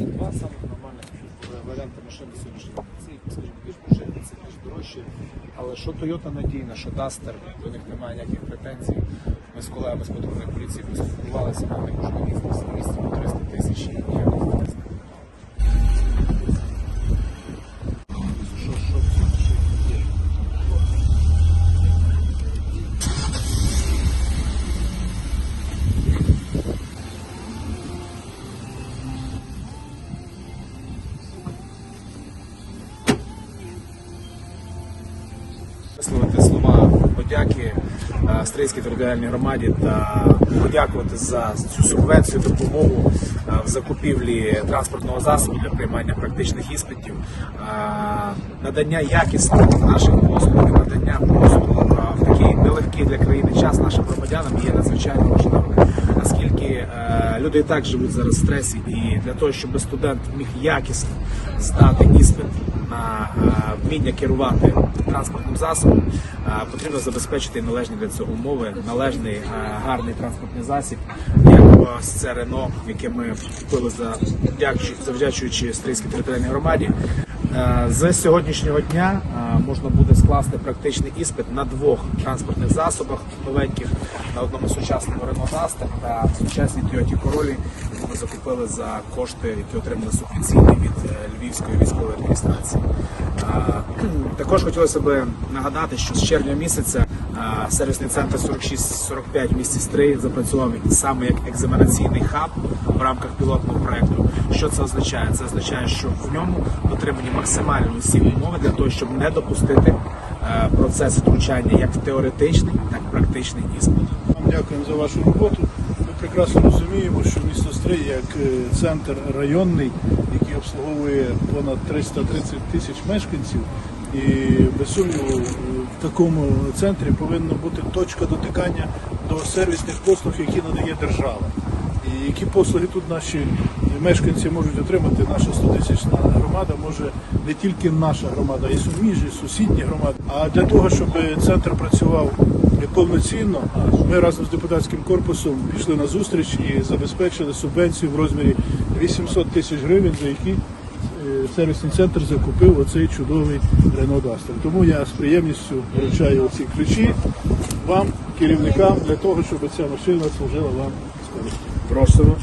Два самих нормальних варіанти машини сьогоднішнього. Це, більш бюджетні, це більш дорожчі. Але що Toyota надійна, що Duster, до них немає ніяких претензій. Ми з колегами з патрульної поліції поспілкувалися, мали можливість на місці по 300 висловити слова подяки австрійській Стрийській територіальній громаді та подякувати за цю субвенцію, допомогу е, в закупівлі транспортного засобу для приймання практичних іспитів, е, надання якісних наших послуг, надання послуг е, в такий нелегкий для країни час нашим громадянам є надзвичайно важливим, оскільки е, люди і так живуть зараз в стресі, і для того, щоб студент міг якісно здати іспит на е, вміння керувати транспортним засобом, е, потрібно забезпечити належні для цього умови, належний гарний транспортний засіб, як це Рено, яке ми купили за завдячуючи Стрийській територіальній громаді. Е, З сьогоднішнього дня е, можна буде скласти практичний іспит на двох транспортних засобах новеньких, на одному сучасному Renault Duster та сучасній Toyota Corolla, яку ми закупили за кошти, які отримали субвенційні від е, Львівської військової адміністрації. Також хотілося б нагадати, що з червня місяця сервісний центр 4645 в місті Стрий запрацював саме як екзаменаційний хаб в рамках пілотного проекту. Що це означає? Це означає, що в ньому дотримані максимально усі умови для того, щоб не допустити е, процес втручання як теоретичний, так і практичний іспит. Вам дякуємо за вашу роботу. Ми прекрасно розуміємо, що місто Стрий як е, центр районний, який обслуговує понад 330 тисяч мешканців. І без сумніву в такому центрі повинна бути точка дотикання до сервісних послуг, які надає держава. І які послуги тут наші мешканці можуть отримати, наша 100-тисячна громада може не тільки наша громада, а й суміжні, сусідні громади. А для того, щоб центр працював повноцінно, ми разом з депутатським корпусом пішли на зустріч і забезпечили субвенцію в розмірі 800 тисяч гривень, за які сервісний центр закупив оцей чудовий Renault Duster. Тому я з приємністю вручаю ці ключі вам, керівникам, для того, щоб ця машина служила вам з. Прошу.